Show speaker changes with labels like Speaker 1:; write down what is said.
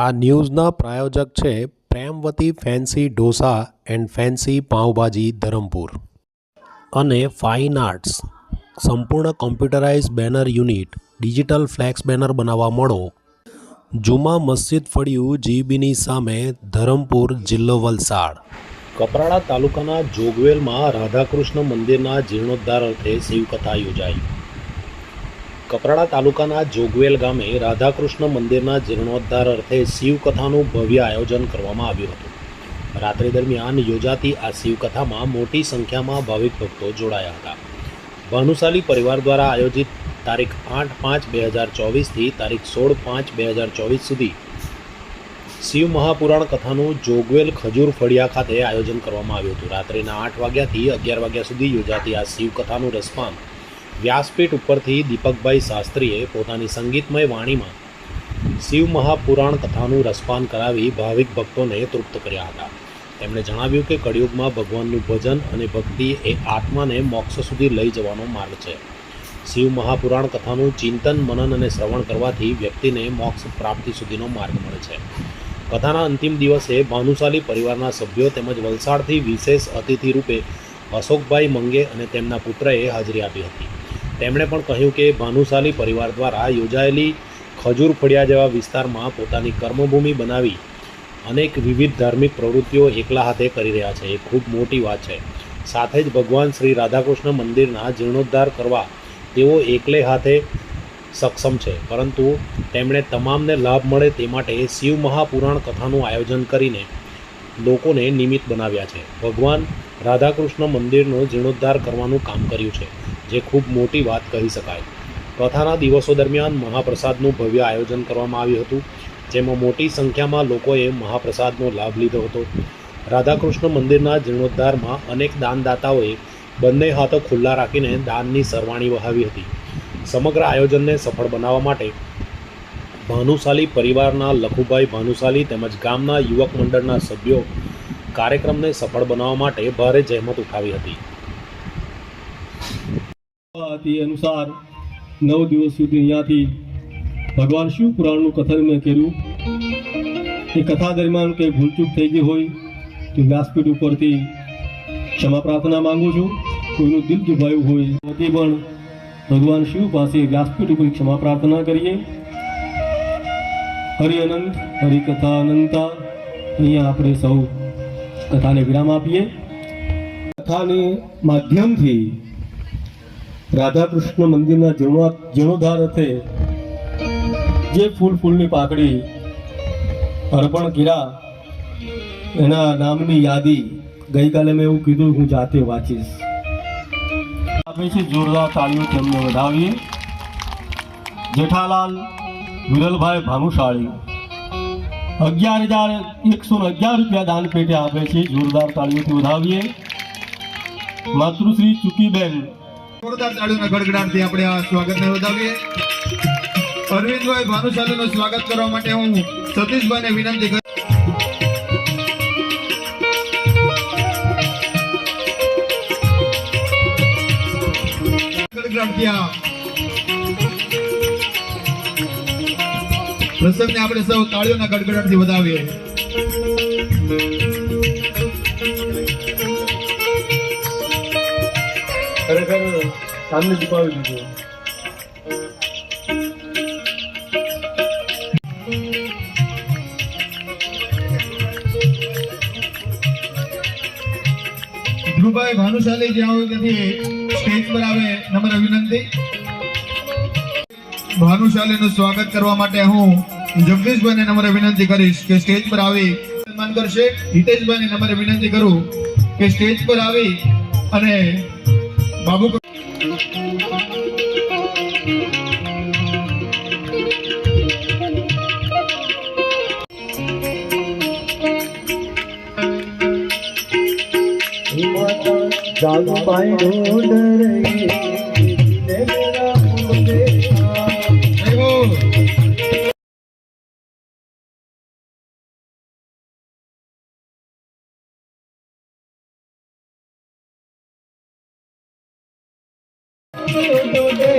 Speaker 1: આ ન્યૂઝના પ્રાયોજક છે Premvati fancy dosa and fancy pav bhaji Dharampur. અને ફાઇન આર્ટ્સ. સંપૂર્ણ computerise banner unit, digital flex banner બનાવવા મળો. જુમા મસ્જિદ ફળિયું જીબીની સામે ધરમપુર જિલ્લો વલસાડ. કપરાડા તાલુકાના જોગવેલમાં રાધાકૃષ્ણ મંદિરના જીર્ણોદ્ધાર અર્થે શિવકથા યોજાઈ. કપરાડા તાલુકાના જોગવેલ ગામે રાધાકૃષ્ણ મંદિરના જીર્ણોદ્ધાર અર્થે શિવકથાનું ભવ્ય આયોજન કરવામાં આવ્યું હતું. રાત્રિ દરમિયાન યોજાતી આ શિવકથામાં મોટી સંખ્યામાં ભાવિક ભક્તો જોડાયા હતા. ભાનુશાલી પરિવાર દ્વારા આયોજિત તારીખ આઠ પાંચ બે હજાર ચોવીસથી તારીખ સોળ પાંચ બે હજાર ચોવીસ સુધી શિવ મહાપુરાણ કથાનું જોગવેલ ખજૂર ફળિયા ખાતે આયોજન કરવામાં આવ્યું હતું. રાત્રિના આઠ વાગ્યાથી અગિયાર વાગ્યા સુધી યોજાતી આ શિવકથાનું રસપાન વ્યાસપીઠ ઉપરથી દીપકભાઈ શાસ્ત્રીએ પોતાની સંગીતમય વાણીમાં શિવ મહાપુરાણ કથાનું રસપાન કરાવી ભાવિક ભક્તોને તૃપ્ત કર્યા હતા. તેમણે જણાવ્યું કે કળિયુગમાં ભગવાનનું ભજન અને ભક્તિ એ આત્માને મોક્ષ સુધી લઈ જવાનો માર્ગ છે. શિવ મહાપુરાણ કથાનું ચિંતન, મનન અને શ્રવણ કરવાથી વ્યક્તિને મોક્ષ પ્રાપ્તિ સુધીનો માર્ગ મળે છે. કથાના અંતિમ દિવસે ભાનુશાલી પરિવારના સભ્યો તેમજ વલસાડથી વિશેષ અતિથિ રૂપે અશોકભાઈ મંગે અને તેમના પુત્રએ હાજરી આપી હતી. તેમણે પણ કહ્યું કે ભાનુશાલી પરિવાર દ્વારા યોજાયેલી ખજૂર ફળિયા જેવા વિસ્તારમાં પોતાની કર્મભૂમિ બનાવી અનેક વિવિધ ધાર્મિક પ્રવૃત્તિઓ એકલા હાથે કરી રહ્યા છે. એ ખૂબ મોટી વાત છે. સાથે જ ભગવાન શ્રી રાધાકૃષ્ણ મંદિરના જીર્ણોદ્ધાર કરવા તેઓ એકલે હાથે સક્ષમ છે. પરંતુ તેમણે તમામને લાભ મળે તે માટે શિવ મહાપુરાણ કથાનું આયોજન કરીને લોકોને નિમિત્ત બનાવ્યા છે. ભગવાન રાધાકૃષ્ણ મંદિરનો જીર્ણોદ્ધાર કરવાનું કામ કર્યું છે, જે ખૂબ મોટી વાત કહી શકાય. કથાના દિવસો દરમિયાન મહાપ્રસાદનું ભવ્ય આયોજન કરવામાં આવ્યું હતું, જેમાં મોટી સંખ્યામાં લોકોએ મહાપ્રસાદનો લાભ લીધો હતો. રાધાકૃષ્ણ મંદિરના જીર્ણોદ્ધારમાં અનેક દાનદાતાઓએ બંને હાથો ખુલ્લા રાખીને દાનની સરવાણી વહાવી હતી. સમગ્ર આયોજનને સફળ બનાવવા માટે ભાનુશાલી પરિવારના લખુભાઈ ભાનુશાલી તેમજ ગામના યુવક મંડળના સભ્યો કાર્યક્રમને સફળ બનાવવા માટે ભારે જહેમત ઉઠાવી હતી.
Speaker 2: અનુસાર નવ દિવસ સુધી અહીંયાથી ભગવાન શિવ પુરાણનું કથન મેં કર્યું. એ કથા દરમિયાન કંઈ ભૂલચૂક થઈ ગઈ હોય તો વ્યાસપીઠ ઉપરથી ક્ષમા પ્રાર્થના માંગુ છું. કોઈનું દિલ દુભાયું હોય તે પણ ભગવાન શિવ પાસે વ્યાસપીઠ ઉપર ક્ષમા પ્રાર્થના કરીએ. હરિ અનંત હરિકથા અનંતા અહીંયા આપણે સૌ કથાને વિરામ આપીએ. કથાને માધ્યમથી રાધાકૃષ્ણ મંદિરના જીર્ણો- જીર્ણોદ્ધાર અર્થે જે ફૂલ ફૂલની પાકડી, અર્પણ કર્યા, એના નામની યાદી ગઈકાલે મેં એવું કીધું, હું જાતે વાંચીશ. આપે છે જોરદાર તાળીઓ તેમને વધાવીએ. જેઠાલાલ વિરલભાઈ ભાનુશાળી. અગિયાર હજાર એકસો અગિયાર રૂપિયા દાન પેટે આપે છે. જોરદાર તાળીઓથી વધાવીએ. માતૃશ્રી ચુકીબેન.
Speaker 3: જોરદાર તાળીઓના ગડગડાટથી આપણે આ સ્વાગતને વધાવીએ. અરવિંદભાઈ ભાનુશાલીનું સ્વાગત કરવા માટે હું સતીશભાઈને વિનંતી કરું ગડગડાટથી આ પ્રસંગને આપણે સૌ તાળીઓના ગડગડાટથી વધાવીએ.
Speaker 2: ખરેખર સામને છુપાવી દીધું.
Speaker 3: ધ્રુવભાઈ ભાનુશાલી જે આવ્યું નથી સ્ટેજ પર આવે નમ્ર વિનંતી ભાનુશાલીનું સ્વાગત કરવા માટે હું જગદીશભાઈને નમ્ર વિનંતી કરીશ કે સ્ટેજ પર આવી સન્માન કરશે. હિતેશભાઈને નમ્ર વિનંતી કરું કે સ્ટેજ પર આવી અને બાબુ
Speaker 2: જાગુ પાઈ ડોડ
Speaker 3: જય do
Speaker 2: do do